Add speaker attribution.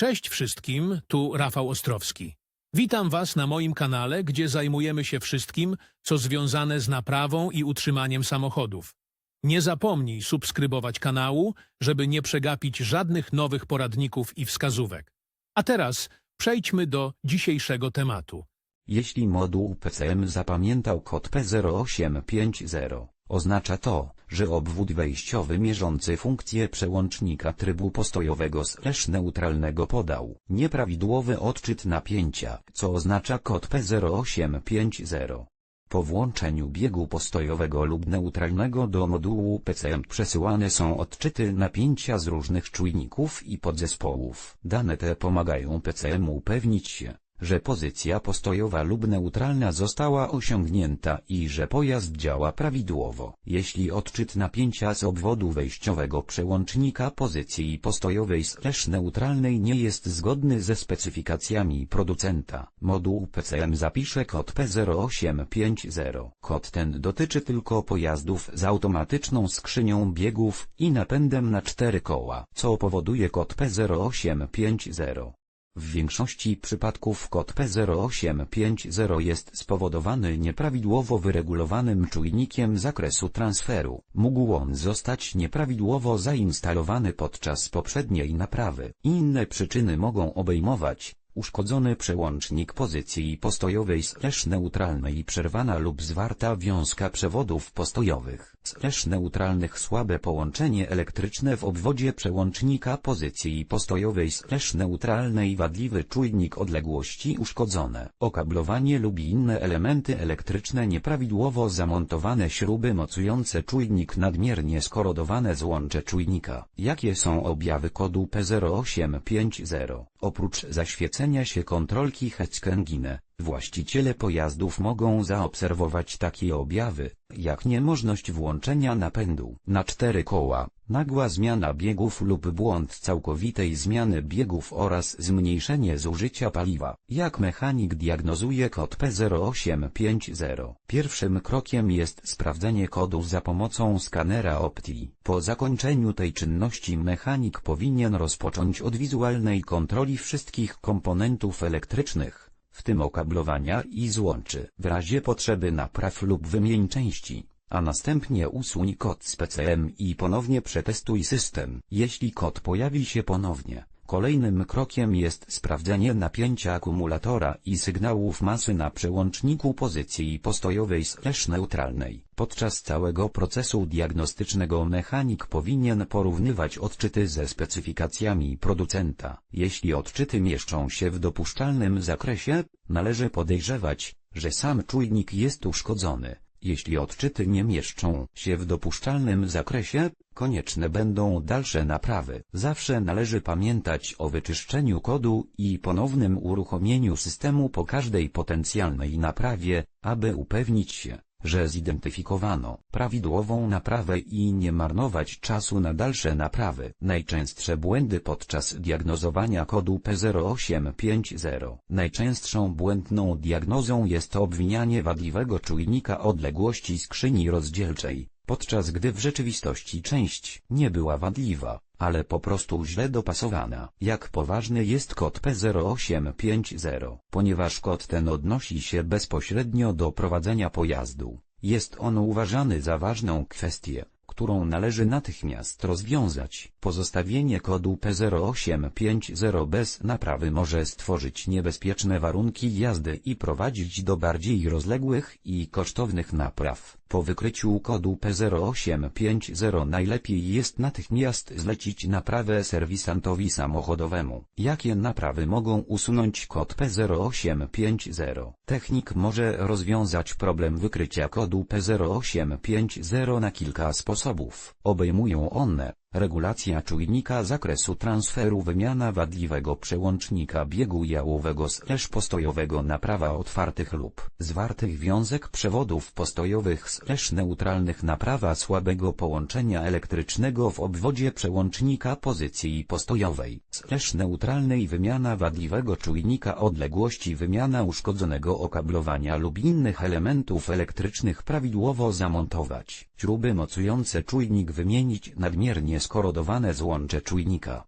Speaker 1: Cześć wszystkim, tu Rafał Ostrowski. Witam Was na moim kanale, gdzie zajmujemy się wszystkim, co związane z naprawą i utrzymaniem samochodów. Nie zapomnij subskrybować kanału, żeby nie przegapić żadnych nowych poradników i wskazówek. A teraz przejdźmy do dzisiejszego tematu.
Speaker 2: Jeśli moduł PCM zapamiętał kod P0850, oznacza to, że obwód wejściowy mierzący funkcję przełącznika trybu postojowego slash neutralnego podał nieprawidłowy odczyt napięcia, co oznacza kod P0850. Po włączeniu biegu postojowego lub neutralnego do modułu PCM przesyłane są odczyty napięcia z różnych czujników i podzespołów. Dane te pomagają PCM upewnić się, że pozycja postojowa lub neutralna została osiągnięta i że pojazd działa prawidłowo. Jeśli odczyt napięcia z obwodu wejściowego przełącznika pozycji postojowej slash neutralnej nie jest zgodny ze specyfikacjami producenta, moduł PCM zapisze kod P0850. Kod ten dotyczy tylko pojazdów z automatyczną skrzynią biegów i napędem na cztery koła, co powoduje kod P0850. W większości przypadków kod P0850 jest spowodowany nieprawidłowo wyregulowanym czujnikiem zakresu transferu. Mógł on zostać nieprawidłowo zainstalowany podczas poprzedniej naprawy. Inne przyczyny mogą obejmować uszkodzony przełącznik pozycji postojowej slash neutralnej przerwana lub zwarta wiązka przewodów postojowych slash neutralnych słabe połączenie elektryczne w obwodzie przełącznika pozycji postojowej slash neutralnej wadliwy czujnik odległości uszkodzone okablowanie lub inne elementy elektryczne nieprawidłowo zamontowane śruby mocujące czujnik nadmiernie skorodowane złącze czujnika. Jakie są objawy kodu P0850? Oprócz zaświecenia się kontrolki Hetzkengine, właściciele pojazdów mogą zaobserwować takie objawy, jak niemożność włączenia napędu na cztery koła, nagła zmiana biegów lub błąd całkowitej zmiany biegów oraz zmniejszenie zużycia paliwa. Jak mechanik diagnozuje kod P0850? Pierwszym krokiem jest sprawdzenie kodu za pomocą skanera Opti. Po zakończeniu tej czynności mechanik powinien rozpocząć od wizualnej kontroli wszystkich komponentów elektrycznych w tym okablowania i złączy. W razie potrzeby napraw lub wymień części, a następnie usuń kod z PCM i ponownie przetestuj system. Jeśli kod pojawi się ponownie, kolejnym krokiem jest sprawdzenie napięcia akumulatora i sygnałów masy na przełączniku pozycji postojowej slash neutralnej. Podczas całego procesu diagnostycznego mechanik powinien porównywać odczyty ze specyfikacjami producenta. Jeśli odczyty mieszczą się w dopuszczalnym zakresie, należy podejrzewać, że sam czujnik jest uszkodzony. Jeśli odczyty nie mieszczą się w dopuszczalnym zakresie, konieczne będą dalsze naprawy. Zawsze należy pamiętać o wyczyszczeniu kodu i ponownym uruchomieniu systemu po każdej potencjalnej naprawie, aby upewnić się, że zidentyfikowano prawidłową naprawę i nie marnować czasu na dalsze naprawy. Najczęstsze błędy podczas diagnozowania kodu P0850. Najczęstszą błędną diagnozą jest obwinianie wadliwego czujnika odległości skrzyni rozdzielczej, podczas gdy w rzeczywistości część nie była wadliwa, ale po prostu źle dopasowana. Jak poważny jest kod P0850? Ponieważ kod ten odnosi się bezpośrednio do prowadzenia pojazdu, jest on uważany za ważną kwestię, którą należy natychmiast rozwiązać. Pozostawienie kodu P0850 bez naprawy może stworzyć niebezpieczne warunki jazdy i prowadzić do bardziej rozległych i kosztownych napraw. Po wykryciu kodu P0850 najlepiej jest natychmiast zlecić naprawę serwisantowi samochodowemu. Jakie naprawy mogą usunąć kod P0850? Technik może rozwiązać problem wykrycia kodu P0850 na kilka sposobów. Obejmują one regulacja czujnika zakresu transferu wymiana wadliwego przełącznika biegu jałowego slash postojowego naprawa otwartych lub zwartych wiązek przewodów postojowych slash neutralnych naprawa słabego połączenia elektrycznego w obwodzie przełącznika pozycji postojowej slash neutralnej wymiana wadliwego czujnika odległości wymiana uszkodzonego okablowania lub innych elementów elektrycznych prawidłowo zamontować. Śruby mocujące czujnik wymienić nadmiernie skorodowane złącze czujnika,